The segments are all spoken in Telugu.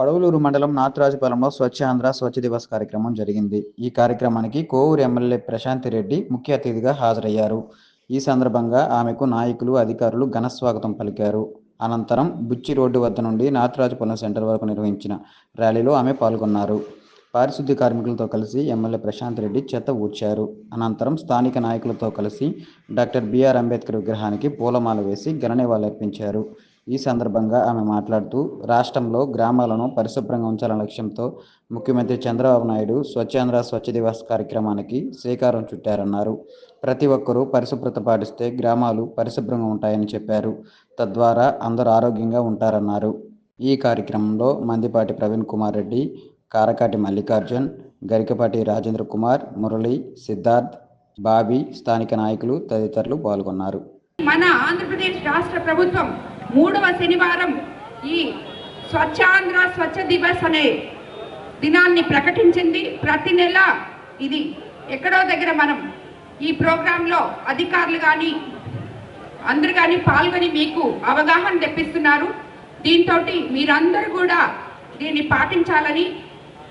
పడవలూరు మండలం నాథరాజుపాలెంలో స్వచ్ఛ ఆంధ్ర స్వచ్ఛ దివస్ కార్యక్రమం జరిగింది. ఈ కార్యక్రమానికి కోవూరు ఎమ్మెల్యే ప్రశాంత్ రెడ్డి ముఖ్య అతిథిగా హాజరయ్యారు. ఈ సందర్భంగా ఆమెకు నాయకులు అధికారులు ఘన స్వాగతం పలికారు. అనంతరం బుచ్చి రోడ్డు వద్ద నుండి నాథరాజుపాలెం సెంటర్ వరకు నిర్వహించిన ర్యాలీలో ఆమె పాల్గొన్నారు. పారిశుద్ధ్య కార్మికులతో కలిసి ఎమ్మెల్యే ప్రశాంత్ రెడ్డి చెత్త ఊడ్చారు. అనంతరం స్థానిక నాయకులతో కలిసి డాక్టర్ బిఆర్ అంబేద్కర్ విగ్రహానికి పూలమాల వేసి ఘననివాళులర్పించారు ఈ సందర్భంగా ఆమె మాట్లాడుతూ రాష్ట్రంలో గ్రామాలను పరిశుభ్రంగా ఉంచాలనే లక్ష్యంతో ముఖ్యమంత్రి చంద్రబాబు నాయుడు స్వచ్ఛాంధ్ర స్వచ్ఛ దివాస్ కార్యక్రమానికి శ్రీకారం చుట్టారన్నారు. ప్రతి ఒక్కరూ పరిశుభ్రత పాటిస్తే గ్రామాలు పరిశుభ్రంగా ఉంటాయని చెప్పారు. తద్వారా అందరూ ఆరోగ్యంగా ఉంటారన్నారు. ఈ కార్యక్రమంలో మందిపాటి ప్రవీణ్ కుమార్ రెడ్డి కారకాటి మల్లికార్జున్ గరికపాటి రాజేంద్ర కుమార్ మురళి సిద్ధార్థ్ బాబీ స్థానిక నాయకులు తదితరులు పాల్గొన్నారు. మన ఆంధ్రప్రదేశ్ రాష్ట్ర ప్రభుత్వం మూడవ శనివారం ఈ స్వచ్ఛాంధ్ర స్వచ్ఛ దివస్ అనే దినాన్ని ప్రకటించింది. ప్రతి నెల ఇది ఎక్కడో దగ్గర మనం ఈ ప్రోగ్రాంలో అధికారులు కానీ అందరు కానీ పాల్గొని మీకు అవగాహన తెప్పిస్తున్నారు. దీంతో మీరందరూ కూడా దీన్ని పాటించాలని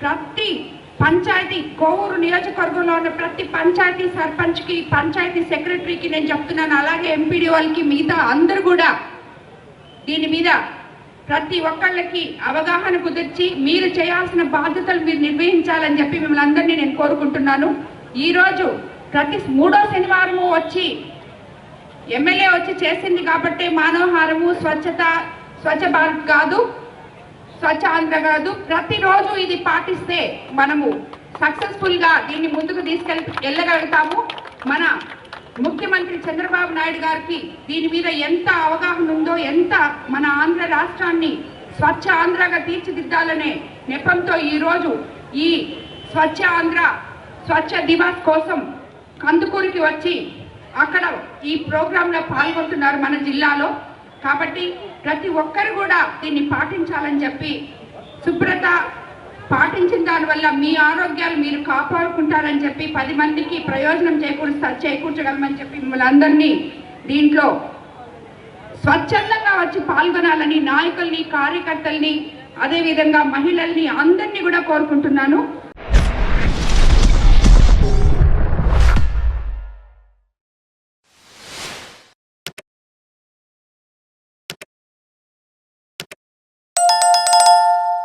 ప్రతి పంచాయతీ కోవూరు నియోజకవర్గంలో ఉన్న ప్రతి పంచాయతీ సర్పంచ్కి పంచాయతీ సెక్రటరీకి నేను చెప్తున్నాను. అలాగే ఎంపీడీ వాళ్ళకి మిగతా అందరూ కూడా దీని మీద ప్రతి ఒక్కళ్ళకి అవగాహన కుదిర్చి మీరు చేయాల్సిన బాధ్యతలు మీరు నిర్వహించాలని చెప్పి మిమ్మల్ని అందరినీ నేను కోరుకుంటున్నాను. ఈరోజు ప్రతి మూడో శనివారము వచ్చి ఎమ్మెల్యే వచ్చి చేసింది కాబట్టి మానవహారము స్వచ్ఛత స్వచ్ఛ భారత్ కాదు స్వచ్ఛ ఆంధ్ర కాదు. ప్రతిరోజు ఇది పాటిస్తే మనము సక్సెస్ఫుల్గా దీన్ని ముందుకు తీసుకెళ్ వెళ్ళగలుగుతాము. మన ముఖ్యమంత్రి చంద్రబాబు నాయుడు గారికి దీని మీద ఎంత అవగాహన ఉందో ఎంత మన ఆంధ్ర రాష్ట్రాన్ని స్వచ్ఛ ఆంధ్రగా తీర్చిదిద్దాలనే నెపంతో ఈరోజు ఈ స్వచ్ఛ ఆంధ్ర స్వచ్ఛ దివాస్ కోసం కందుకూరికి వచ్చి అక్కడ ఈ ప్రోగ్రాంలో పాల్గొంటున్నారు మన జిల్లాలో. కాబట్టి ప్రతి ఒక్కరు కూడా దీన్ని పాటించాలని చెప్పి శుభ్రత పాటించిన దానివల్ల మీ ఆరోగ్యాలు మీరు కాపాడుకుంటారని చెప్పి పది మందికి ప్రయోజనం చేకూరుస్తారు చేకూర్చగలమని చెప్పి మిమ్మల్ని అందరినీ దీంట్లో స్వచ్ఛందంగా వచ్చి పాల్గొనాలని నాయకుల్ని కార్యకర్తల్ని అదేవిధంగా మహిళల్ని అందరినీ కూడా కోరుకుంటున్నాను.